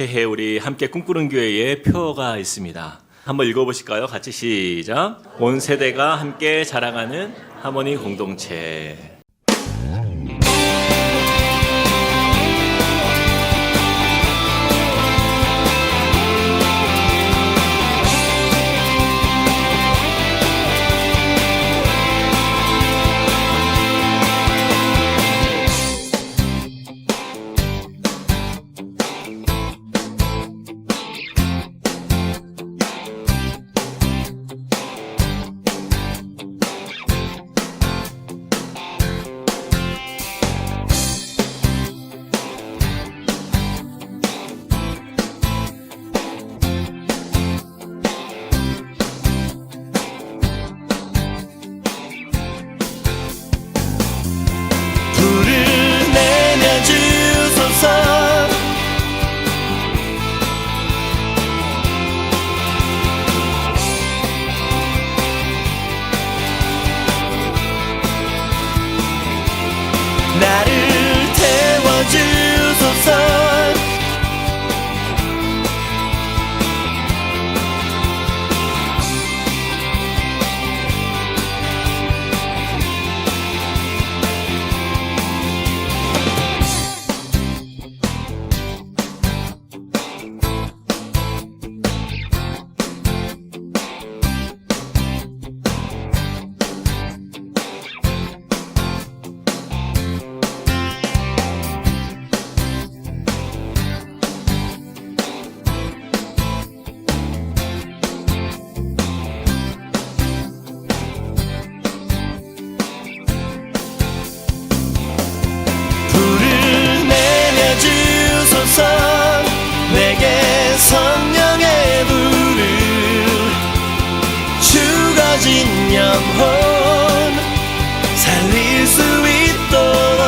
새해 우리 함께 꿈꾸는 교회에 표어가 있습니다. 한번 읽어보실까요? 같이 시작. 온 세대가 함께 자랑하는 하모니 공동체. 영혼 살릴 수 있도록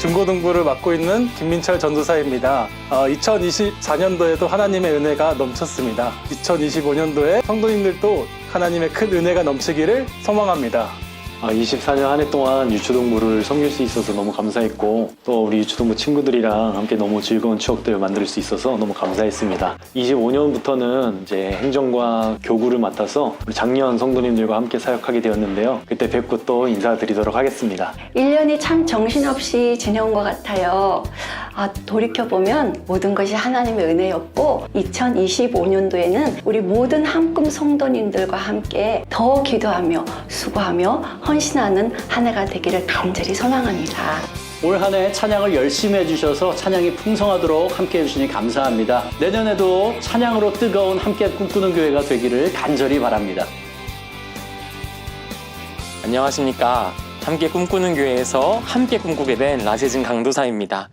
중고등부를 맡고 있는 김민철 전도사입니다. 2024년도에도 하나님의 은혜가 넘쳤습니다. 2025년도에 성도님들도 하나님의 큰 은혜가 넘치기를 소망합니다. 24년 한 해 동안 유초동부를 섬길 수 있어서 너무 감사했고 또 우리 유초동부 친구들이랑 함께 너무 즐거운 추억들을 만들 수 있어서 너무 감사했습니다. 25년부터는 이제 행정과 교구를 맡아서 우리 작년 성도님들과 함께 사역하게 되었는데요. 그때 뵙고 또 인사드리도록 하겠습니다. 1년이 참 정신없이 지내온 것 같아요. 아, 돌이켜보면 모든 것이 하나님의 은혜였고, 2025년도에는 우리 모든 한꿈 성도님들과 함께 더 기도하며 수고하며 헌신하는 한 해가 되기를 간절히 소망합니다. 올 한 해 찬양을 열심히 해주셔서 찬양이 풍성하도록 함께 해주시니 감사합니다. 내년에도 찬양으로 뜨거운 함께 꿈꾸는 교회가 되기를 간절히 바랍니다. 안녕하십니까. 함께 꿈꾸는 교회에서 함께 꿈꾸게 된 라세진 강도사입니다.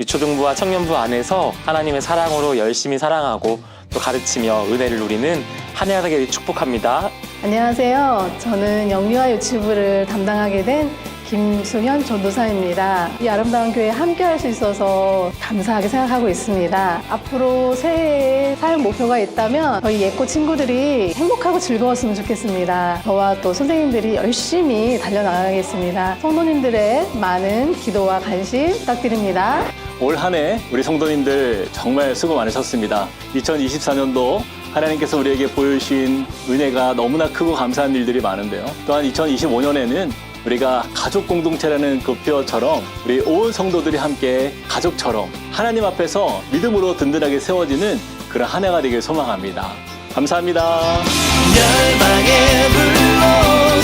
유초등부와 청년부 안에서 하나님의 사랑으로 열심히 사랑하고 또 가르치며 은혜를 누리는 한 해가 되기를 축복합니다. 안녕하세요. 저는 영유아 유치부를 담당하게 된 김수현 전도사입니다. 이 아름다운 교회에 함께 할 수 있어서 감사하게 생각하고 있습니다. 앞으로 새해에 사역 목표가 있다면 저희 예꼬 친구들이 행복하고 즐거웠으면 좋겠습니다. 저와 또 선생님들이 열심히 달려나가겠습니다. 성도님들의 많은 기도와 관심 부탁드립니다. 올 한 해 우리 성도님들 정말 수고 많으셨습니다. 2024년도 하나님께서 우리에게 보여주신 은혜가 너무나 크고 감사한 일들이 많은데요. 또한 2025년에는 우리가 가족 공동체라는 그 표어처럼 우리 온 성도들이 함께 가족처럼 하나님 앞에서 믿음으로 든든하게 세워지는 그런 한 해가 되길 소망합니다. 감사합니다. 열방의 불로